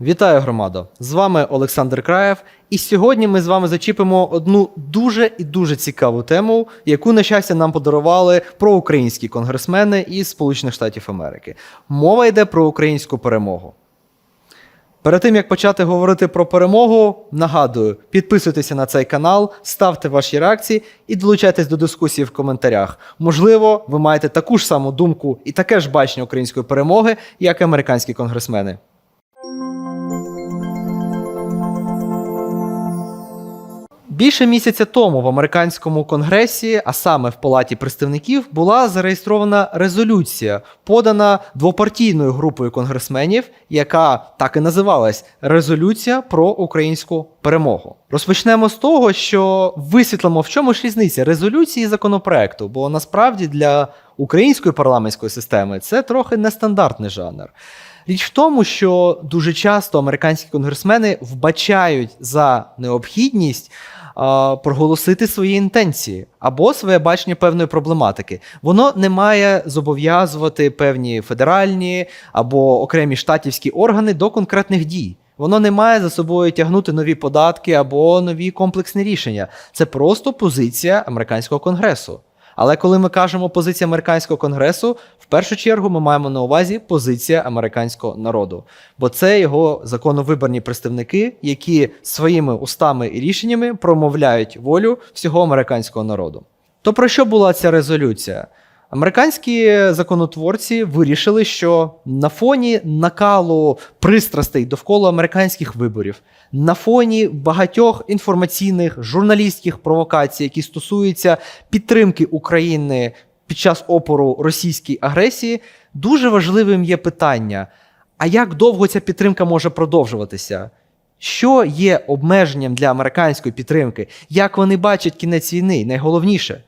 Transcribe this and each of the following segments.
Вітаю громадо! З вами Олександр Краєв, і сьогодні ми з вами зачіпимо одну дуже і дуже цікаву тему, яку, на щастя, нам подарували проукраїнські конгресмени із Сполучених Штатів Америки. Мова йде про українську перемогу. Перед тим як почати говорити про перемогу, нагадую, підписуйтеся на цей канал, ставте ваші реакції і долучайтесь до дискусії в коментарях. Можливо, ви маєте таку ж саму думку і таке ж бачення української перемоги, як і американські конгресмени. Більше місяця тому в американському конгресі, а саме в Палаті представників, була зареєстрована резолюція, подана двопартійною групою конгресменів, яка так і називалась Резолюція про українську перемогу. Розпочнемо з того, що висвітлимо, в чому ж різниця резолюції і законопроекту, бо насправді для української парламентської системи це трохи нестандартний жанр. Річ в тому, що дуже часто американські конгресмени вбачають за необхідність проголосити свої інтенції або своє бачення певної проблематики. Воно не має зобов'язувати певні федеральні або окремі штатівські органи до конкретних дій. Воно не має за собою тягнути нові податки або нові комплексні рішення. Це просто позиція американського конгресу. Але коли ми кажемо позиція американського конгресу, в першу чергу ми маємо на увазі позиція американського народу, бо це його законовиборні представники, які своїми устами і рішеннями промовляють волю всього американського народу. То про що була ця резолюція? Американські законотворці вирішили, що на фоні накалу пристрастей довкола американських виборів, на фоні багатьох інформаційних журналістських провокацій, які стосуються підтримки України під час опору російській агресії, дуже важливим є питання: а як довго ця підтримка може продовжуватися? Що є обмеженням для американської підтримки? Як вони бачать кінець війни? Найголовніше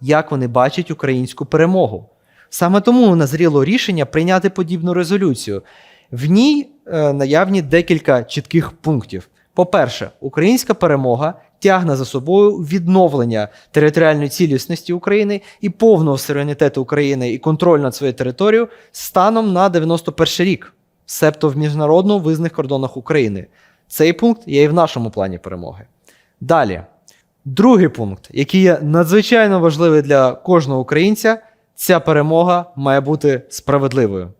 як вони бачать українську перемогу. Саме тому назріло рішення прийняти подібну резолюцію. В ній е, наявні декілька чітких пунктів. По-перше, українська перемога тягне за собою відновлення територіальної цілісності України і повного суверенітету України і контроль над своєю територією станом на 91 рік, себто в міжнародно визнаних кордонах України. Цей пункт є і в нашому плані перемоги. Далі. Другий пункт, який є надзвичайно важливий для кожного українця, ця перемога має бути справедливою.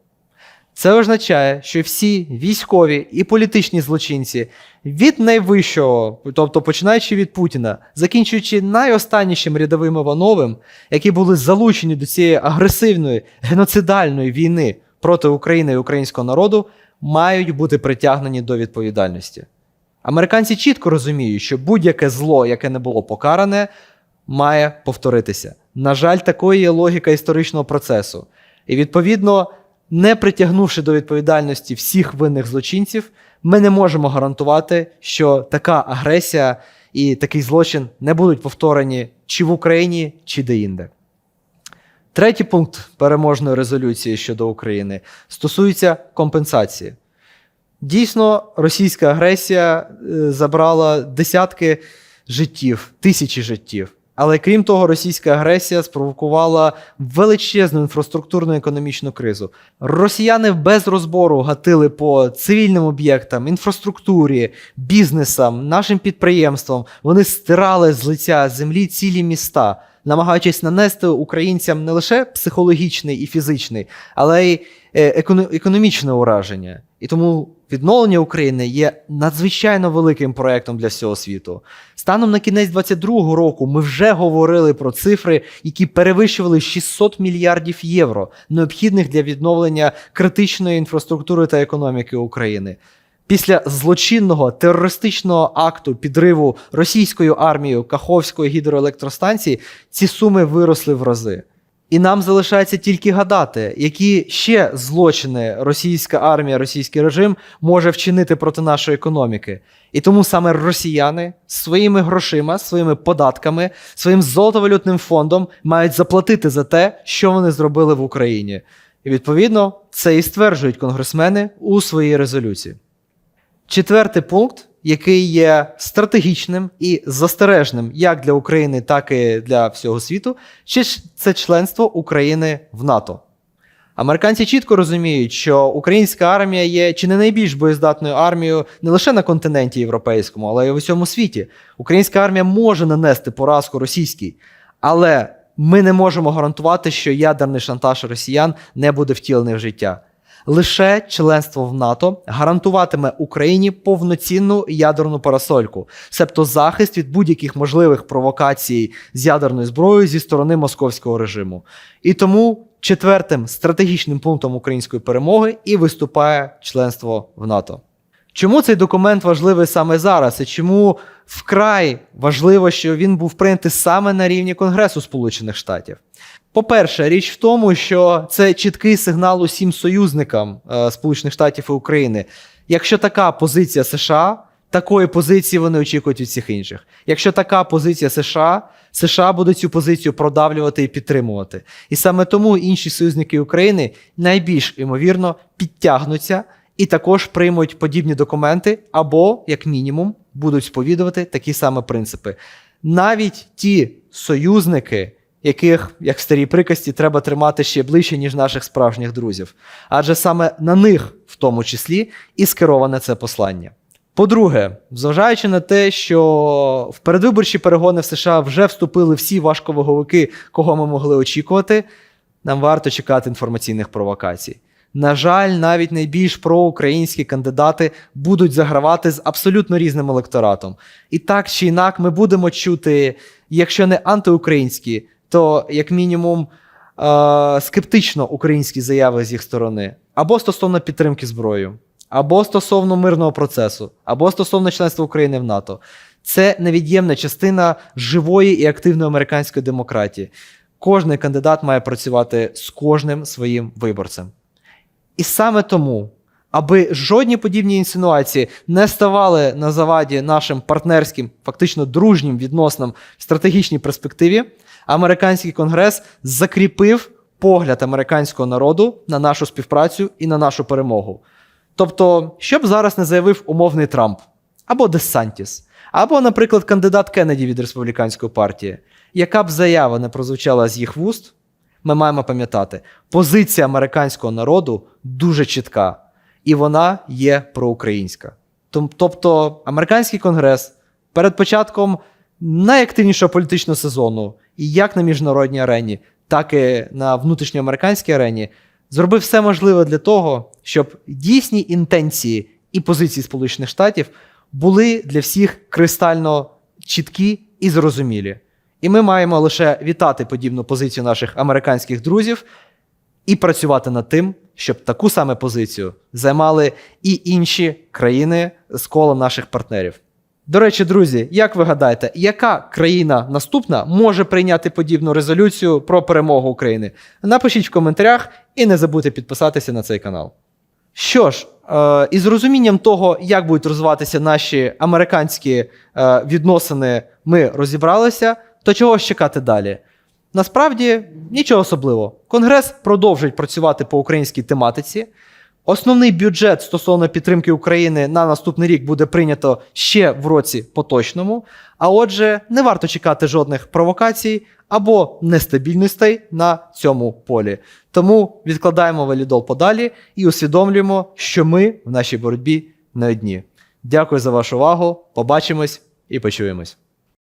Це означає, що всі військові і політичні злочинці від найвищого, тобто починаючи від Путіна, закінчуючи найостаннішим рядовим Івановим, які були залучені до цієї агресивної геноцидальної війни проти України і українського народу, мають бути притягнені до відповідальності. Американці чітко розуміють, що будь-яке зло, яке не було покаране, має повторитися. На жаль, такою є логіка історичного процесу. І відповідно, не притягнувши до відповідальності всіх винних злочинців, ми не можемо гарантувати, що така агресія і такий злочин не будуть повторені чи в Україні, чи де-інде. Третій пункт переможної резолюції щодо України стосується компенсації. Дійсно, російська агресія е, забрала десятки життів, тисячі життів. Але крім того, російська агресія спровокувала величезну інфраструктурну економічну кризу. Росіяни без розбору гатили по цивільним об'єктам, інфраструктурі, бізнесам, нашим підприємствам. Вони стирали з лиця землі цілі міста, намагаючись нанести українцям не лише психологічний і фізичний, але й економічне ураження. І тому відновлення України є надзвичайно великим проектом для всього світу. Станом на кінець 2022 року ми вже говорили про цифри, які перевищували 600 мільярдів євро, необхідних для відновлення критичної інфраструктури та економіки України. Після злочинного терористичного акту підриву російською армією Каховської гідроелектростанції ці суми виросли в рази. І нам залишається тільки гадати, які ще злочини російська армія, російський режим може вчинити проти нашої економіки. І тому саме росіяни своїми грошима, своїми податками, своїм золотовалютним фондом мають заплатити за те, що вони зробили в Україні. І відповідно це і стверджують конгресмени у своїй резолюції. Четвертий пункт, який є стратегічним і застережним як для України, так і для всього світу, чи це членство України в НАТО. Американці чітко розуміють, що українська армія є чи не найбільш боєздатною армією не лише на континенті європейському, але й в усьому світі. Українська армія може нанести поразку російській, але ми не можемо гарантувати, що ядерний шантаж росіян не буде втілений в життя. Лише членство в НАТО гарантуватиме Україні повноцінну ядерну парасольку, себто захист від будь-яких можливих провокацій з ядерною зброєю зі сторони московського режиму. І тому четвертим стратегічним пунктом української перемоги і виступає членство в НАТО. Чому цей документ важливий саме зараз? І чому вкрай важливо, що він був прийнятий саме на рівні Конгресу Сполучених Штатів? По-перше, річ в тому, що це чіткий сигнал усім союзникам е, Сполучених Штатів і України. Якщо така позиція США, такої позиції вони очікують від всіх інших. Якщо така позиція США, США будуть цю позицію продавлювати і підтримувати. І саме тому інші союзники України найбільш ймовірно підтягнуться і також приймуть подібні документи, або, як мінімум, будуть сповідувати такі саме принципи. Навіть ті союзники, яких, як в старій приказці, треба тримати ще ближче, ніж наших справжніх друзів. Адже саме на них, в тому числі, і скероване це послання. По-друге, зважаючи на те, що в передвиборчі перегони в США вже вступили всі важковаговики, кого ми могли очікувати, нам варто чекати інформаційних провокацій. На жаль, навіть найбільш проукраїнські кандидати будуть загравати з абсолютно різним електоратом. І так чи інак, ми будемо чути, якщо не антиукраїнські, то як мінімум е- скептично українські заяви з їх сторони, або стосовно підтримки зброєю, або стосовно мирного процесу, або стосовно членства України в НАТО. Це невід'ємна частина живої і активної американської демократії. Кожний кандидат має працювати з кожним своїм виборцем. І саме тому, аби жодні подібні інсинуації не ставали на заваді нашим партнерським, фактично дружнім відносинам в стратегічній перспективі, американський конгрес закріпив погляд американського народу на нашу співпрацю і на нашу перемогу. Тобто, що б зараз не заявив умовний Трамп або Десантіс, або, наприклад, кандидат Кеннеді від республіканської партії, яка б заява не прозвучала з їх вуст, ми маємо пам'ятати, позиція американського народу дуже чітка, і вона є проукраїнська. Тобто, американський конгрес перед початком найактивнішого політичного сезону, і як на міжнародній арені, так і на внутрішньоамериканській арені, зробив все можливе для того, щоб дійсні інтенції і позиції Сполучених Штатів були для всіх кристально чіткі і зрозумілі. І ми маємо лише вітати подібну позицію наших американських друзів і працювати над тим, щоб таку саме позицію займали і інші країни з кола наших партнерів. До речі, друзі, як ви гадаєте, яка країна наступна може прийняти подібну резолюцію про перемогу України? Напишіть в коментарях і не забудьте підписатися на цей канал. Що ж, е, із розумінням того, як будуть розвиватися наші американські е, відносини, ми розібралися. То чого ж чекати далі? Насправді нічого особливого. Конгрес продовжить працювати по українській тематиці. Основний бюджет стосовно підтримки України на наступний рік буде прийнято ще в році поточному. А отже, не варто чекати жодних провокацій або нестабільностей на цьому полі. Тому відкладаємо валідол подалі і усвідомлюємо, що ми в нашій боротьбі не одні. Дякую за вашу увагу. Побачимось і почуємось.